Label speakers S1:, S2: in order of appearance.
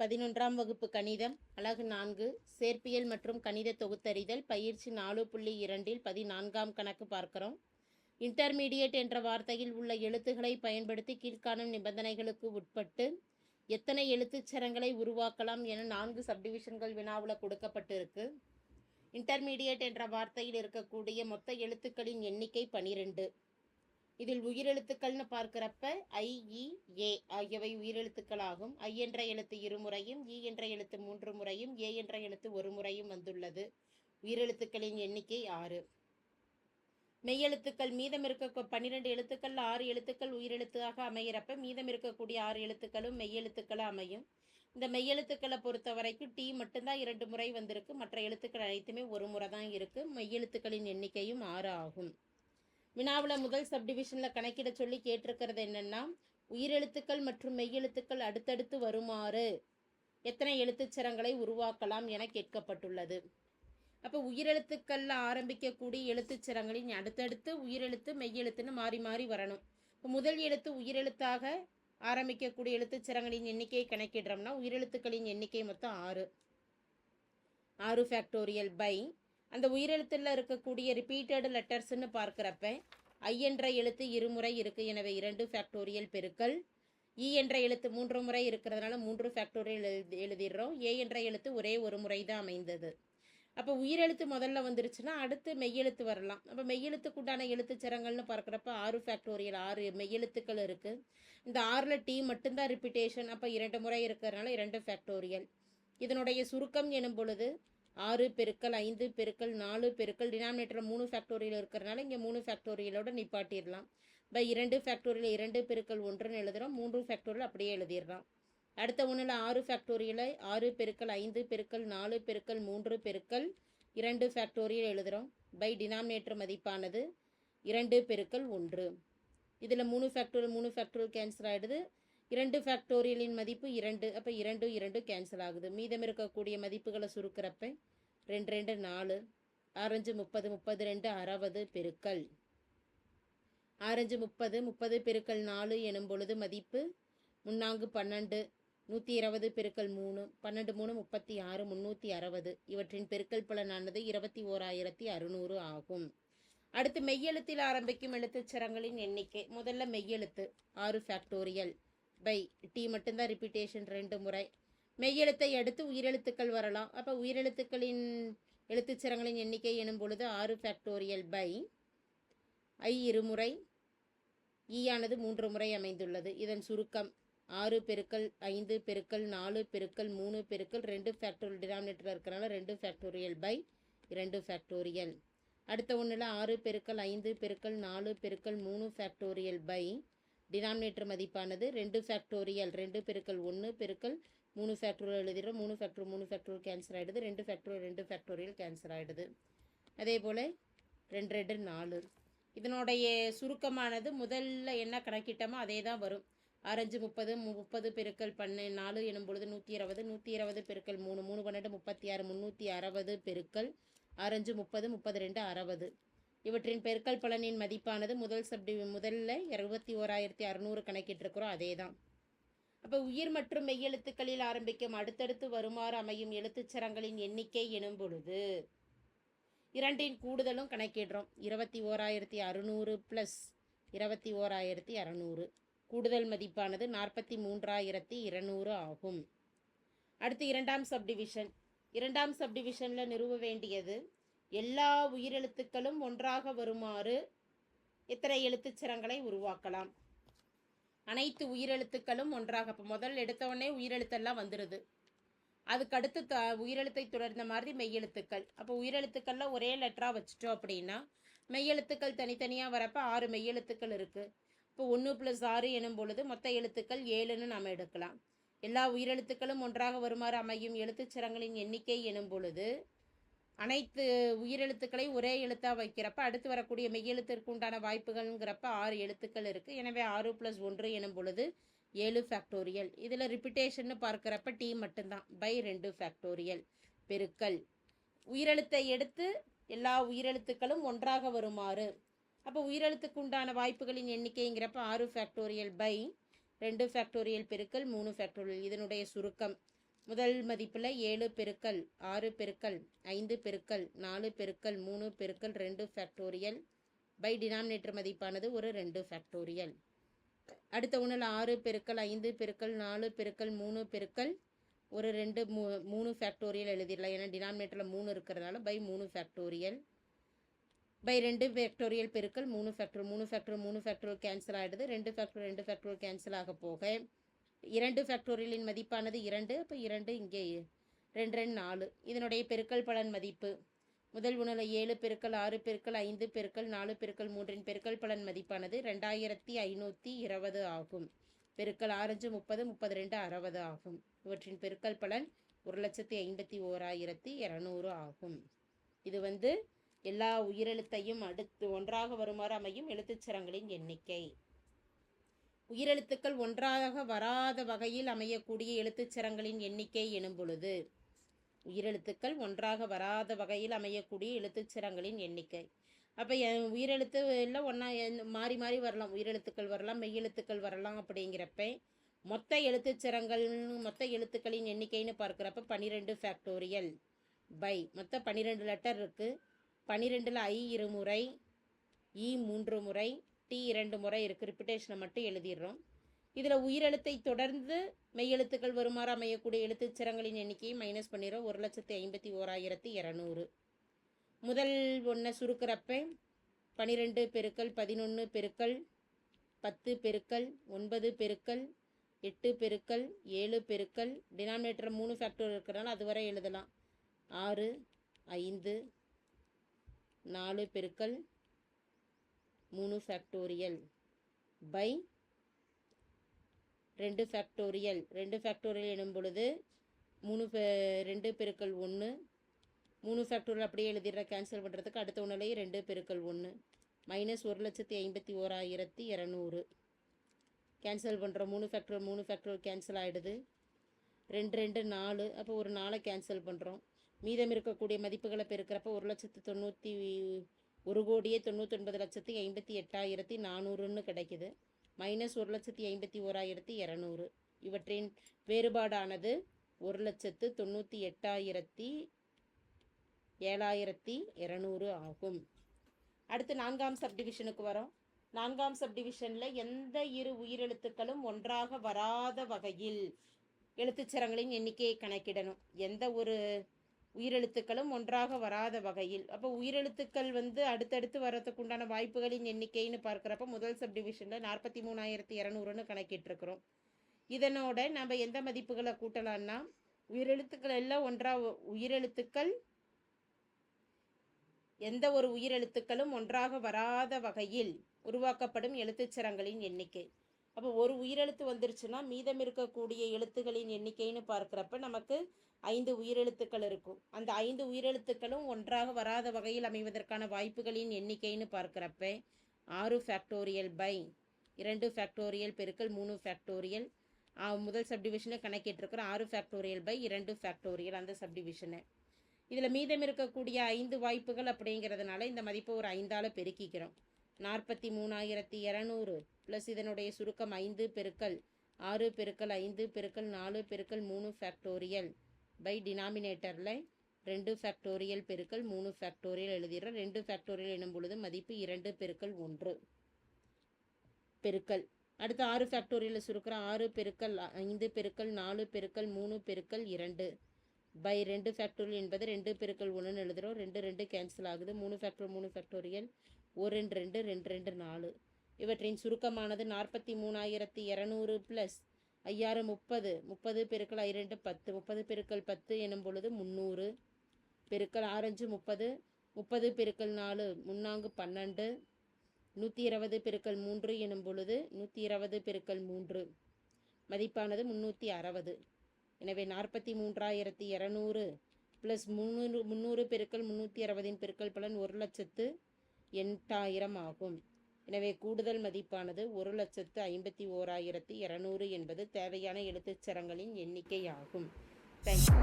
S1: பதினொன்றாம் வகுப்பு கணிதம் அலகு நான்கு சேர்ப்பியல் மற்றும் கணித தொகுத்தறிதல் பயிற்சி நாலு புள்ளி இரண்டில் பதினான்காம் கணக்கு பார்க்கிறோம். இன்டர்மீடியட் என்ற வார்த்தையில் உள்ள எழுத்துக்களை பயன்படுத்தி கீழ்காணும் நிபந்தனைகளுக்கு உட்பட்டு எத்தனை எழுத்துச் சரங்களை உருவாக்கலாம் என நான்கு சப்டிவிஷன்கள் வினாவில் கொடுக்கப்பட்டிருக்கு. இன்டர்மீடியட் என்ற வார்த்தையில் இருக்கக்கூடிய மொத்த எழுத்துக்களின் எண்ணிக்கை பனிரெண்டு. இதில் உயிரெழுத்துக்கள்னு பார்க்கிறப்ப ஐ இ ஏ ஆகியவை உயிரெழுத்துக்களாகும். ஐ என்ற எழுத்து இருமுறையும் இ என்ற எழுத்து மூன்று முறையும் ஏ என்ற எழுத்து ஒரு முறையும் வந்துள்ளது. உயிரெழுத்துக்களின் எண்ணிக்கை ஆறு. மெய்யெழுத்துக்கள் மீதம் இருக்க பன்னிரெண்டு எழுத்துக்கள் ஆறு எழுத்துக்கள் உயிரெழுத்தாக அமைகிறப்ப மீதம் இருக்கக்கூடிய ஆறு எழுத்துக்களும் மெய்யெழுத்துக்களும் அமையும். இந்த மெய்யெழுத்துக்களை பொறுத்த வரைக்கும் டி மட்டும்தான் இரண்டு முறை வந்திருக்கு. மற்ற எழுத்துக்கள் அனைத்துமே ஒரு முறை தான் இருக்கு. மெய்யெழுத்துக்களின் எண்ணிக்கையும் ஆறு ஆகும். வினாவில் முதல் சப்டிவிஷனில் கணக்கிட சொல்லி கேட்டிருக்கிறது என்னென்னா உயிரெழுத்துக்கள் மற்றும் மெய்யெழுத்துக்கள் அடுத்தடுத்து வருமாறு எத்தனை எழுத்துச்சரங்களை உருவாக்கலாம் என கேட்கப்பட்டுள்ளது. அப்போ உயிரெழுத்துக்களில் ஆரம்பிக்கக்கூடிய எழுத்துச்சரங்களின் அடுத்தடுத்து உயிரெழுத்து மெய்யெழுத்துன்னு மாறி மாறி வரணும். இப்போ முதல் எழுத்து உயிரெழுத்தாக ஆரம்பிக்கக்கூடிய எழுத்துச்சரங்களின் எண்ணிக்கையை கணக்கிடுறோம்னா உயிரெழுத்துக்களின் எண்ணிக்கை மொத்தம் ஆறு. ஆறு ஃபேக்டோரியல் பை அந்த உயிரெழுத்தில் இருக்கக்கூடிய ரிப்பீட்டட் லெட்டர்ஸ்னு பார்க்குறப்ப ஐ என்ற எழுத்து இருமுறை இருக்குது எனவே இரண்டு ஃபேக்டோரியல் பெருக்கல். இ என்ற எழுத்து மூன்று முறை இருக்கிறதுனால மூன்று ஃபேக்டோரியல் எழுதி எழுதிடுறோம். ஏ என்ற எழுத்து ஒரே ஒரு முறை தான் அமைந்தது. அப்போ உயிரெழுத்து முதல்ல வந்துருச்சுன்னா அடுத்து மெய்யெழுத்து வரலாம். அப்போ மெய்யெழுத்துக்குண்டான எழுத்துச்சரங்கள்னு பார்க்குறப்ப ஆறு ஃபேக்டோரியல் ஆறு மெய்யெழுத்துக்கள் இருக்குது இந்த ஆறில் டி மட்டும்தான் ரிப்பிட்டேஷன் அப்போ இரண்டு முறை இருக்கிறதுனால இரண்டு ஃபேக்டோரியல் இதனுடைய சுருக்கம் எனும் பொழுது ஆறு பெருக்கல் ஐந்து பெருக்கல் நாலு பெருக்கல் டினாமினேட்டர் மூணு ஃபேக்டோரியல் இருக்கிறனால இங்கே மூணு ஃபேக்டோரியலோட நிப்பாட்டிடலாம். பை இரண்டு ஃபேக்டோரியல் இரண்டு பெருக்கல் ஒன்றுன்னு எழுதுகிறோம் மூன்று ஃபேக்டோரியல் அப்படியே எழுதிடலாம். அடுத்த ஒன்றில் ஆறு ஃபேக்டோரியலை ஆறு பெருக்கல் ஐந்து பெருக்கல் நாலு பெருக்கல் மூன்று பெருக்கல் இரண்டு ஃபேக்டோரியல் எழுதுகிறோம் பை டினாமினேட்டர் மதிப்பானது இரண்டு பெருக்கல் ஒன்று. இதில் மூணு ஃபேக்டோரியல் மூணு ஃபேக்டோரியல் கேன்சல் ஆகிடுது இரண்டு ஃபேக்டோரியலின் மதிப்பு இரண்டு. அப்போ இரண்டு இரண்டு கேன்சல் ஆகுது. மீதம் இருக்கக்கூடிய மதிப்புகளை சுருக்கிறப்ப ரெண்டு ரெண்டு நாலு. ஆரஞ்சு முப்பது முப்பது ரெண்டு அறுபது பெருக்கல். ஆரஞ்சு முப்பது முப்பது பெருக்கல் நாலு எனும் பொழுது மதிப்பு முன்னாங்கு பன்னெண்டு நூற்றி இருபது பெருக்கல் மூணு பன்னெண்டு மூணு முப்பத்தி ஆறு முந்நூற்றி அறுபது. இவற்றின் பெருக்கல் பலனானது இருபத்தி ஓராயிரத்தி அறுநூறு ஆகும். அடுத்து மெய்யெழுத்தில் ஆரம்பிக்கும் எழுத்துச்சரங்களின் எண்ணிக்கை. முதல்ல மெய்யெழுத்து ஆறு ஃபேக்டோரியல் பை டி மட்டும்தான் ரிப்பீட்டேஷன் ரெண்டு முறை. மெய்யெழுத்தை அடுத்து உயிரெழுத்துக்கள் வரலாம். அப்போ உயிரெழுத்துக்களின் எழுத்துச்சரங்களின் எண்ணிக்கை எனும் பொழுது ஆறு ஃபேக்டோரியல் பை ஐ இருமுறை e ஈயானது மூன்று முறை அமைந்துள்ளது. இதன் சுருக்கம் ஆறு பெருக்கல் ஐந்து பெருக்கல் நாலு பெருக்கல் மூணு பெருக்கல் ரெண்டு ஃபேக்டோரியல் டினாமினேட்டர் இருக்கிறனால ரெண்டு ஃபேக்டோரியல் பை இரண்டு ஃபேக்டோரியல் அடுத்த ஒன்றில் ஆறு பெருக்கல் ஐந்து பெருக்கல் நாலு பெருக்கல் மூணு ஃபேக்டோரியல் பை டினாமினேட்டர் மதிப்பானது ரெண்டு ஃபேக்டோரியல் ரெண்டு பெருக்கல் ஒன்று பெருக்கல் மூணு ஃபேக்டோரியல் எழுதிடுறோம். மூணு ஃபேக்டர் மூணு ஃபேக்டோரியல் கேன்சர் ஆகிடுது ரெண்டு ஃபேக்டோரியல் ரெண்டு ஃபேக்டோரியல் கேன்சர் ஆகிடுது அதே போல் ரெண்டு ரெண்டு நாலு. இதனுடைய சுருக்கமானது முதல்ல என்ன கணக்கிட்டோமோ அதே தான் வரும். ஆரஞ்சு முப்பது முப்பது பெருக்கல் பண்ணு நாலு எனும் பொழுது நூற்றி இருபது நூற்றி இருபது பெருக்கல் மூணு மூணு பன்னெண்டு முப்பத்தி ஆறு முந்நூற்றி அறுபது பெருக்கல் ஆரஞ்சு முப்பது முப்பது ரெண்டு அறுபது. இவற்றின் பெருக்கல் பலனின் மதிப்பானது முதல் சப்டி முதல்ல இருபத்தி ஓராயிரத்தி அறநூறு கணக்கிட்டிருக்கிறோம். அதே தான் அப்போ உயிர் மற்றும் மெய்யெழுத்துக்களில் ஆரம்பிக்கும் அடுத்தடுத்து வருமாறு அமையும் எழுத்துச்சரங்களின் எண்ணிக்கை எனும் பொழுது இரண்டின் கூடுதலும் கணக்கிடுறோம். இருபத்தி ஓராயிரத்தி அறுநூறு ப்ளஸ் இருபத்தி ஓராயிரத்தி அறநூறு. கூடுதல் மதிப்பானது நாற்பத்தி மூன்றாயிரத்தி இருநூறு ஆகும். அடுத்து இரண்டாம் சப்டிவிஷன் இரண்டாம் சப்டிவிஷனில் நிறுவ வேண்டியது எல்லா உயிரெழுத்துக்களும் ஒன்றாக வருமாறு இத்தனை எழுத்துச்சரங்களை உருவாக்கலாம்? அனைத்து உயிரெழுத்துக்களும் ஒன்றாக. இப்போ முதல் எடுத்தவொடனே உயிரெழுத்தெல்லாம் வந்துடுது அதுக்கு அடுத்து த உயிரெழுத்தை தொடர்ந்த மாதிரி மெய்யெழுத்துக்கள். அப்போ உயிரெழுத்துக்களில் ஒரே லெட்டராக வச்சுட்டோம் அப்படின்னா மெய்யெழுத்துக்கள் தனித்தனியாக வரப்போ ஆறு மெய்யெழுத்துக்கள் இருக்குது இப்போ ஒன்று ப்ளஸ் ஆறு எனும் பொழுது மொத்த எழுத்துக்கள் ஏழுன்னு நாம் எடுக்கலாம். எல்லா உயிரெழுத்துக்களும் ஒன்றாக வருமாறு அமையும் எழுத்துச்சரங்களின் எண்ணிக்கை எனும் பொழுது அனைத்து உயிரெழுத்துக்களை ஒரே எழுத்தாக வைக்கிறப்ப அடுத்து வரக்கூடிய மெய்யெழுத்திற்கு உண்டான வாய்ப்புகள்ங்கிறப்ப ஆறு எழுத்துக்கள் இருக்குது எனவே ஆறு ப்ளஸ் ஒன்று எனும் பொழுது ஏழு ஃபேக்டோரியல் இதில் ரிப்பிட்டேஷன்னு பார்க்குறப்ப டி மட்டும்தான். பை ரெண்டு ஃபேக்டோரியல் பெருக்கல். உயிரெழுத்தை எடுத்து எல்லா உயிரெழுத்துக்களும் ஒன்றாக வருமாறு. அப்போ உயிரெழுத்துக்கு உண்டான வாய்ப்புகளின் எண்ணிக்கைங்கிறப்ப ஆறு ஃபேக்டோரியல் பை ரெண்டு ஃபேக்டோரியல் பெருக்கல் மூணு ஃபேக்டோரியல் இதனுடைய சுருக்கம். முதல் மதிப்பில் ஏழு பெருக்கல் ஆறு பெருக்கல் ஐந்து பெருக்கல் நாலு பெருக்கல் மூணு பெருக்கல் ரெண்டு ஃபேக்டோரியல் பை டினாமினேட்டர் மதிப்பானது ஒரு ரெண்டு ஃபேக்டோரியல் அடுத்த ஒன்றில் ஆறு பெருக்கல் ஐந்து பெருக்கல் நாலு பெருக்கல் மூணு பெருக்கல். ஒரு ரெண்டு மூ மூணு ஃபேக்டோரியல் எழுதிடலாம். ஏன்னா டினாமினேட்டரில் மூணு இருக்கிறதுனால பை மூணு ஃபேக்டோரியல் பை ரெண்டு ஃபேக்டோரியல் பெருக்கல் மூணு ஃபேக்டர் மூணு ஃபேக்டர் மூணு ஃபேக்டோரியல் கேன்சல் ஆகிடுது ரெண்டு ஃபேக்டர் ரெண்டு ஃபேக்டோரியல் கேன்சல் ஆக போக இரண்டு ஃபேக்டோரியலின் மதிப்பானது இரண்டு அப்போ இரண்டு இங்கே ரெண்டு ரெண்டு நாலு. இதனுடைய பெருக்கல் பலன் மதிப்பு. முதல் உணவு ஏழு பெருக்கல் ஆறு பெருக்கல் ஐந்து பெருக்கல் நாலு பெருக்கல் மூன்றின் பெருக்கல் பலன் மதிப்பானது ரெண்டாயிரத்தி ஐநூற்றி இருபது ஆகும். பெருக்கல் ஆரஞ்சு முப்பது முப்பது ரெண்டு அறுபது ஆகும். இவற்றின் பெருக்கல் பலன் ஒரு லட்சத்தி ஐம்பத்தி ஓராயிரத்தி இரநூறு ஆகும். இது வந்து எல்லா உயிரெழுத்தையும் அடுத்து ஒன்றாக வருமாறு அமையும் எழுத்துச்சரங்களின் எண்ணிக்கை. உயிரெழுத்துக்கள் ஒன்றாக வராத வகையில் அமையக்கூடிய எழுத்துச்சரங்களின் எண்ணிக்கை எனும் பொழுது உயிரெழுத்துக்கள் ஒன்றாக வராத வகையில் அமையக்கூடிய எழுத்துச்சரங்களின் எண்ணிக்கை. அப்போ உயிரெழுத்து இல்லை ஒன்றா மாறி மாறி வரலாம். உயிரெழுத்துக்கள் வரலாம் மெய்யெழுத்துக்கள் வரலாம் அப்படிங்கிறப்ப மொத்த எழுத்துச்சரங்கள் மொத்த எழுத்துக்களின் எண்ணிக்கைன்னு பார்க்குறப்ப பன்னிரெண்டு ஃபேக்டோரியல் பை மொத்த பன்னிரெண்டு லெட்டர் இருக்குது பன்னிரெண்டில் ஐ இருமுறை இ மூன்று முறை டி இரண்டு முறை இருக்குது ரிப்பிட்டேஷனை மட்டும் எழுதிடுறோம். இதில் உயிரெழுத்தை தொடர்ந்து மெய்யெழுத்துக்கள் வருமாறு அமையக்கூடிய எழுத்துச்சிரங்களின் எண்ணிக்கையை மைனஸ் பண்ணிடுறோம். ஒரு லட்சத்தி ஐம்பத்தி ஓராயிரத்தி இரநூறு. முதல் ஒன்றை சுருக்கிறப்ப பனிரெண்டு பெருக்கல் பதினொன்று பெருக்கல் பத்து பெருக்கல் ஒன்பது பெருக்கல் எட்டு பெருக்கல் ஏழு பெருக்கல். டினாமினேட்டர் மூணு ஃபேக்டர் இருக்கிறனால அது வரை எழுதலாம். ஆறு ஐந்து நாலு பெருக்கல் மூணு ஃபேக்டோரியல் பை ரெண்டு ஃபேக்டோரியல் ரெண்டு ஃபேக்டோரியல் எனும் பொழுது மூணு ரெண்டு பெருக்கல் ஒன்று மூணு ஃபேக்டோரியல் அப்படியே எழுதிடுற கேன்சல் பண்ணுறதுக்கு அடுத்த ஒன்றுலேயே ரெண்டு பெருக்கல் ஒன்று மைனஸ் ஒரு லட்சத்தி ஐம்பத்தி ஓராயிரத்தி இரநூறு. கேன்சல் பண்ணுறோம் மூணு ஃபேக்டோரியல் மூணு ஃபேக்டோரியல் கேன்சல் ஆகிடுது ரெண்டு ரெண்டு நாலு. அப்போ ஒரு நாளை கேன்சல் பண்ணுறோம் மீதம் இருக்கக்கூடிய மதிப்புகளை பெருக்கிறப்ப ஒரு லட்சத்து தொண்ணூற்றி ஒரு கோடியே தொண்ணூத்தொன்பது லட்சத்தி ஐம்பத்தி எட்டாயிரத்தி நானூறுன்னு கிடைக்குது. மைனஸ் ஒரு லட்சத்தி ஐம்பத்தி ஓராயிரத்தி இரநூறு. இவற்றின் வேறுபாடானது ஒரு லட்சத்து தொண்ணூற்றி எட்டாயிரத்தி ஏழாயிரத்தி இரநூறு ஆகும். அடுத்து நான்காம் சப்டிவிஷனுக்கு வரோம். நான்காம் சப்டிவிஷனில் எந்த இரு உயிரெழுத்துக்களும் ஒன்றாக வராத வகையில் எழுத்துச்சரங்களின் எண்ணிக்கையை கணக்கிடணும். எந்த ஒரு உயிரெழுத்துக்களும் ஒன்றாக வராத வகையில். அப்போ உயிரெழுத்துக்கள் வந்து அடுத்தடுத்து வர்றதுக்கு உண்டான வாய்ப்புகளின் எண்ணிக்கைன்னு பார்க்குறப்ப முதல் சப்டிவிஷனில் நாற்பத்தி மூணாயிரத்தி இரநூறுன்னு கணக்கிட்டுருக்குறோம். இதனோட நம்ம எந்த மதிப்புகளை கூட்டலாம்னா உயிரெழுத்துக்கள் எல்லாம் ஒன்றாக உயிரெழுத்துக்கள் எந்த ஒரு உயிரெழுத்துக்களும் ஒன்றாக வராத வகையில் உருவாக்கப்படும் எழுத்துச்சரங்களின் எண்ணிக்கை. அப்போ ஒரு உயிரெழுத்து வந்துருச்சுன்னா மீதம் இருக்கக்கூடிய எழுத்துகளின் எண்ணிக்கைன்னு பார்க்குறப்ப நமக்கு ஐந்து உயிரெழுத்துக்கள் இருக்கும். அந்த ஐந்து உயிரெழுத்துக்களும் ஒன்றாக வராத வகையில் அமைவதற்கான வாய்ப்புகளின் எண்ணிக்கைன்னு பார்க்குறப்ப ஆறு ஃபேக்டோரியல் பை இரண்டு ஃபேக்டோரியல் பெருக்கல் மூணு ஃபேக்டோரியல் முதல் சப்டிவிஷனை கணக்கிட்டிருக்கிற ஆறு ஃபேக்டோரியல் பை இரண்டு ஃபேக்டோரியல் அந்த சப்டிவிஷனை இதில் மீதம் இருக்கக்கூடிய ஐந்து வாய்ப்புகள் அப்படிங்கிறதுனால இந்த மதிப்பை ஒரு ஐந்தால் பெருக்கிக்கிறோம். நாற்பத்தி மூணாயிரத்தி இரநூறு ப்ளஸ் இதனுடைய சுருக்கம் ஐந்து பெருக்கல் ஆறு பெருக்கல் ஐந்து பெருக்கல் நாலு பெருக்கல் மூணு ஃபேக்டோரியல் பை டினாமினேட்டரில் ரெண்டு ஃபேக்டோரியல் பெருக்கல் மூணு ஃபேக்டோரியல் எழுதிடுறோம் ரெண்டு ஃபேக்டோரியல் எனும் பொழுது மதிப்பு இரண்டு பெருக்கல் ஒன்று பெருக்கல். அடுத்து ஆறு ஃபேக்டோரியலில் சுருக்கிறோம் ஆறு பெருக்கல் ஐந்து பெருக்கல் நாலு பெருக்கல் மூணு பெருக்கல் இரண்டு பை ரெண்டு ஃபேக்டோரியல் என்பது ரெண்டு பெருக்கல் ஒன்றுன்னு எழுதுகிறோம் ரெண்டு ரெண்டு கேன்சல் ஆகுது. மூணு ஃபேக்டோரியல் மூணு ஃபேக்டோரியல் ஒரு ரெண்டு ரெண்டு ரெண்டு ரெண்டு நாலு. இவற்றின் சுருக்கமானது நாற்பத்தி மூணாயிரத்தி இரநூறு ப்ளஸ் ஐயாயிரம் முப்பது. முப்பது பெருக்கள் ஐரெண்டு பத்து. முப்பது பெருக்கள் பத்து எனும் பொழுது முந்நூறு பெருக்கள் ஆரஞ்சு முப்பது. முப்பது பெருக்கள் நாலு முன்னாங்கு பன்னெண்டு. நூற்றி இருபது பெருக்கள் மூன்று எனும் பொழுது நூற்றி இருபது பெருக்கள் மூன்று. மதிப்பானது முந்நூற்றி அறுபது. எனவே நாற்பத்தி மூன்றாயிரத்தி இரநூறு ப்ளஸ் முந்நூறு முந்நூறு பெருக்கள் முந்நூற்றி அறுபதின் பெருக்கள் பலன் ஒரு லட்சத்து எட்டாயிரம் ஆகும். எனவே கூடுதல் மதிப்பானது ஒரு லட்சத்து ஐம்பத்தி ஓராயிரத்தி இரநூறு என்பது தேவையான எழுத்துச்சரங்களின் எண்ணிக்கை ஆகும் தேங்க்யூ